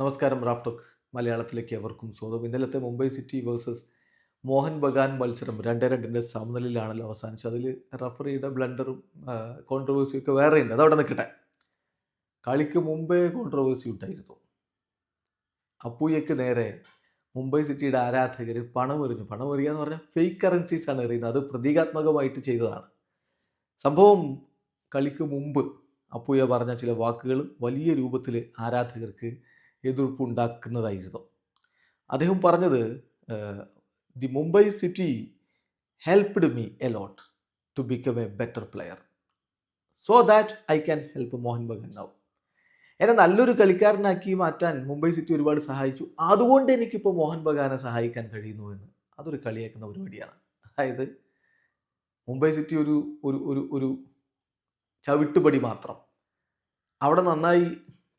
നമസ്കാരം റാഫ്ടോക്ക് മലയാളത്തിലേക്ക് എവർക്കും സ്വാഗതം. ഇന്നലത്തെ മുംബൈ സിറ്റി വേഴ്സസ് മോഹൻ ബഗാൻ മത്സരം രണ്ടേ രണ്ടിന്റെ സമനിലയിലാണല്ലോ അവസാനിച്ചത്. അതിൽ റഫറിയുടെ ബ്ലണ്ടറും കോൺട്രവേഴ്സിയും ഒക്കെ വേറെ ഉണ്ട്. അതവിടെ നിൽക്കട്ടെ. കളിക്ക് മുമ്പേ കോൺട്രവേഴ്സി ഉണ്ടായിരുന്നു. അപ്പൂയക്ക് നേരെ മുംബൈ സിറ്റിയുടെ ആരാധകർ പണം എറിഞ്ഞു പണം എന്ന് പറഞ്ഞാൽ ഫേക്ക് കറൻസീസ് ആണ് എറിയുന്നത്. അത് പ്രതീകാത്മകമായിട്ട് ചെയ്തതാണ്. സംഭവം കളിക്ക് മുമ്പ് അപ്പൂയ പറഞ്ഞ ചില വാക്കുകൾ വലിയ രൂപത്തിൽ ആരാധകർക്ക് എതിർപ്പുണ്ടാക്കുന്നതായിരുന്നു. അദ്ദേഹം പറഞ്ഞത് the Mumbai city helped me a lot to become a better player. So that I can help Mohan Bagan now. എന്നെ നല്ലൊരു കളിക്കാരനാക്കി മാറ്റാൻ മുംബൈ സിറ്റി ഒരുപാട് സഹായിച്ചു. അതുകൊണ്ട് എനിക്കിപ്പോൾ മോഹൻ ബഗാനെ സഹായിക്കാൻ കഴിയുന്നു എന്ന്. അതൊരു കളിയാക്കുന്ന പരിപാടിയാണ്. അതായത് മുംബൈ സിറ്റി ഒരു ഒരു ഒരു ഒരു ചവിട്ടുപടി മാത്രം. അവിടെ നന്നായി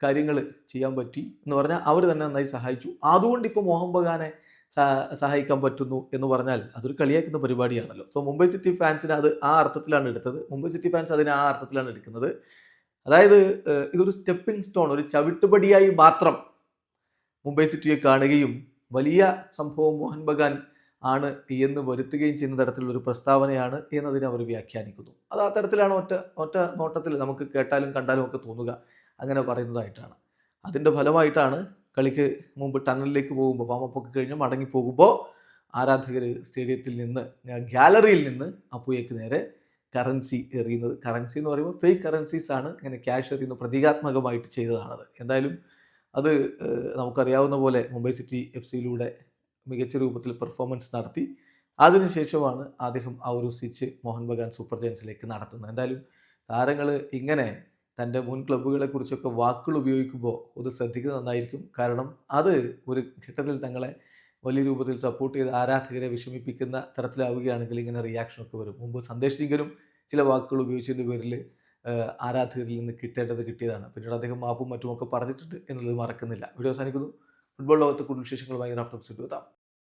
കാര്യങ്ങൾ ചെയ്യാൻ പറ്റി എന്ന് പറഞ്ഞാൽ അവർ തന്നെ നന്നായി സഹായിച്ചു. അതുകൊണ്ട് ഇപ്പോൾ മോഹൻ ബഗാനെ സഹായിക്കാൻ പറ്റുന്നു എന്ന് പറഞ്ഞാൽ അതൊരു കളിയാക്കുന്ന പരിപാടിയാണല്ലോ. സോ മുംബൈ സിറ്റി ഫാൻസിന് അത് ആ അർത്ഥത്തിലാണ് എടുത്തത്. മുംബൈ സിറ്റി ഫാൻസ് അതിനെ ആ അർത്ഥത്തിലാണ് എടുക്കുന്നത്. അതായത് ഇതൊരു സ്റ്റെപ്പിംഗ് സ്റ്റോൺ ഒരു ചവിട്ടുപടിയായി മാത്രം മുംബൈ സിറ്റിയെ കാണുകയും വലിയ സംഭവം മോഹൻ ബഗാൻ ആണ് എന്ന് വരുത്തുകയും ചെയ്യുന്ന തരത്തിലുള്ള ഒരു പ്രസ്താവനയാണ് എന്നതിനെ അവർ വ്യാഖ്യാനിക്കുന്നു. അത് ആ തരത്തിലാണ് ഒറ്റ ഒറ്റ നോട്ടത്തിൽ നമുക്ക് കേട്ടാലും കണ്ടാലും ഒക്കെ തോന്നുക. അങ്ങനെ പറയുന്നതായിട്ടാണ്. അതിന്റെ ഫലമായിട്ടാണ് കളിക്ക് മുമ്പ് ടണലിലേക്ക് പോകുമ്പോൾ വാമപ്പൊക്കെ കഴിഞ്ഞ് മടങ്ങി പോകുമ്പോൾ ആരാധകർ സ്റ്റേഡിയത്തിൽ നിന്ന് ഗാലറിയിൽ നിന്ന് അപ്പുയേക്ക് നേരെ കറൻസി എറിയുന്നത്. കറൻസി എന്ന് പറയുമ്പോൾ ഫേക്ക് കറൻസീസ് ആണ്. ഇങ്ങനെ ക്യാഷ് എറിയുന്ന പ്രതീകാത്മകമായിട്ട് ചെയ്തതാണത്. എന്തായാലും അത് നമുക്കറിയാവുന്ന പോലെ മുംബൈ സിറ്റി എഫ് സിയിലൂടെ മികച്ച രൂപത്തിൽ പെർഫോമൻസ് നടത്തി. അതിനുശേഷമാണ് അദ്ദേഹം ആ ഒരു സ്വിച്ച് മോഹൻ ബഗാൻ സൂപ്പർ ജയൻസിലേക്ക് നടത്തുന്നത്. എന്തായാലും താരങ്ങൾ ഇങ്ങനെ തന്റെ മുൻ ക്ലബ്ബുകളെ കുറിച്ചൊക്കെ വാക്കുകൾ ഉപയോഗിക്കുമ്പോൾ അത് ശ്രദ്ധിക്കുന്നത് നന്നായിരിക്കും. കാരണം അത് ഒരു ഘട്ടത്തിൽ തങ്ങളെ വലിയ രൂപത്തിൽ സപ്പോർട്ട് ചെയ്ത് ആരാധകരെ വിഷമിപ്പിക്കുന്ന തരത്തിലാവുകയാണെങ്കിൽ ഇങ്ങനെ റിയാക്ഷനൊക്കെ വരും. മുമ്പ് സന്ദേശിക്കലും ചില വാക്കുകൾ ഉപയോഗിച്ചതിന്റെ പേരിൽ ആരാധകരിൽ നിന്ന് കിട്ടേണ്ടത് കിട്ടിയതാണ്. പിന്നീട് അദ്ദേഹം മാപ്പും മറ്റുമൊക്കെ പറഞ്ഞിട്ടുണ്ട് എന്നുള്ളത് മറക്കുന്നില്ല. വീഡിയോ അവസാനിക്കുന്നു. ഫുട്ബോൾ ലോകത്തെ കൂടുതൽ വിശേഷങ്ങൾ വിശേഷങ്ങളുമായി റാഫ്റ്റോക്സ് എത്താം.